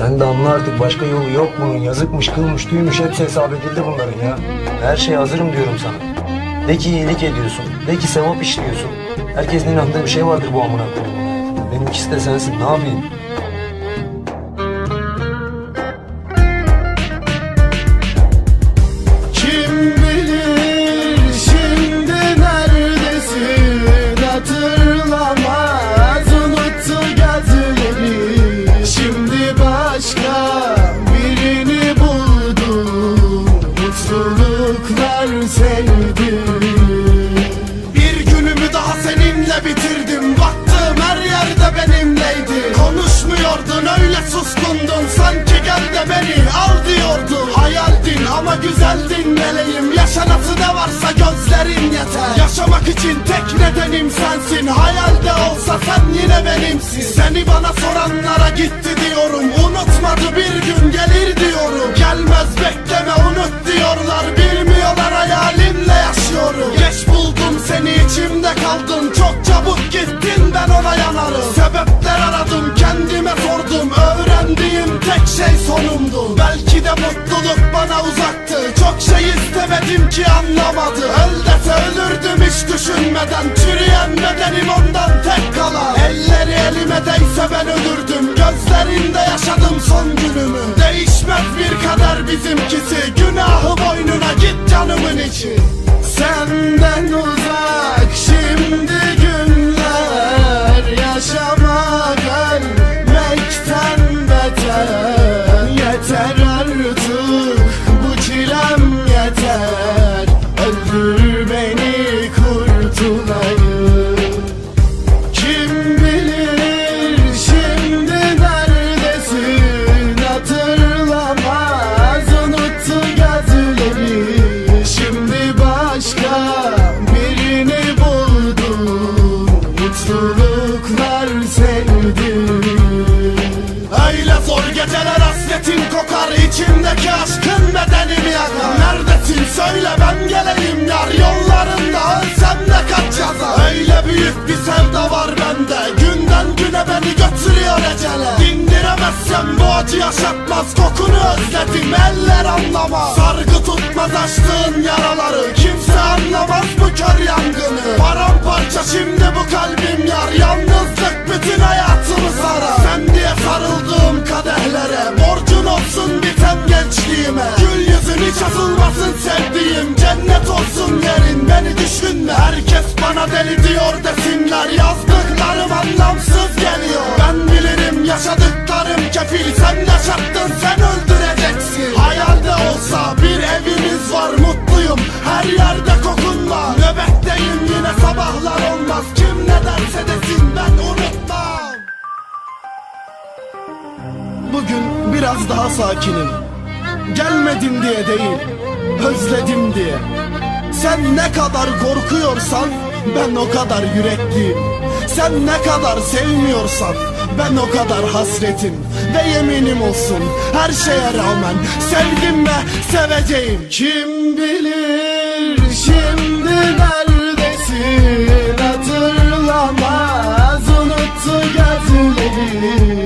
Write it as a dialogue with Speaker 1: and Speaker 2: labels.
Speaker 1: Sen de anla artık başka yolu yok bunun. Yazıkmış, kılmış, tüymüş hepsi hesap edildi bunların ya. Her şeye hazırım diyorum sana. De ki iyilik ediyorsun. De ki sevap işliyorsun. Herkesin inandığı bir şey vardır bu amına. Benimkisi de sensin. Ne yapayım?
Speaker 2: Bitirdim. Baktım her yerde benimleydi. Konuşmuyordun öyle suskundun. Sanki gel de beni al diyordun. Hayaldin ama güzeldin meleğim. Yaşanası ne varsa gözlerin yeter. Yaşamak için tek nedenim sensin. Hayalde olsa sen yine benimsin. Seni bana soranlara gitti diyorum. Unutmadı bir gün gelir diyorum. Gelmez bekleme unut diyorlar. Bilmiyorlar hayalimle yaşıyorum. Geç buldum seni içimde kaldın uzaktı. Çok şey istemedim ki anlamadı. Öl ölürdüm hiç düşünmeden. Çürüyen bedenim ondan tek kalan Elleri elime geceler hasretin kokar içimdeki aşkın bedenimi yakar. Neredesin? Söyle ben geleyim yar. Yollarında ölsem de kaç yazar Öyle büyük bir sevda var bende. Günden güne beni götürüyor ecele. Dindiremezsem bu acı yaşatmaz. Kokunu özledim eller anlamaz Sargı tutmaz açtığın yaraları. Kimse anlamaz bu kör yangını. Paramparça anlamsız geliyor. Ben bilirim yaşadıklarım kefil. Sen yaşattın sen öldüreceksin. Hayalde olsa bir evimiz var mutluyum. Her yerde kokun var. Nöbetteyim yine sabahlar olmaz. Kim ne derse desin ben unutmam. Bugün biraz daha sakinim. Gelmedim diye değil Özledim diye. Sen ne kadar korkuyorsan Ben o kadar yürekliyim. Sen ne kadar sevmiyorsan Ben o kadar hasretim Ve yeminim olsun. Her şeye rağmen Sevdim ve seveceğim. Kim bilir Şimdi neredesin? Hatırlamaz Unuttu gözleri Şimdi başka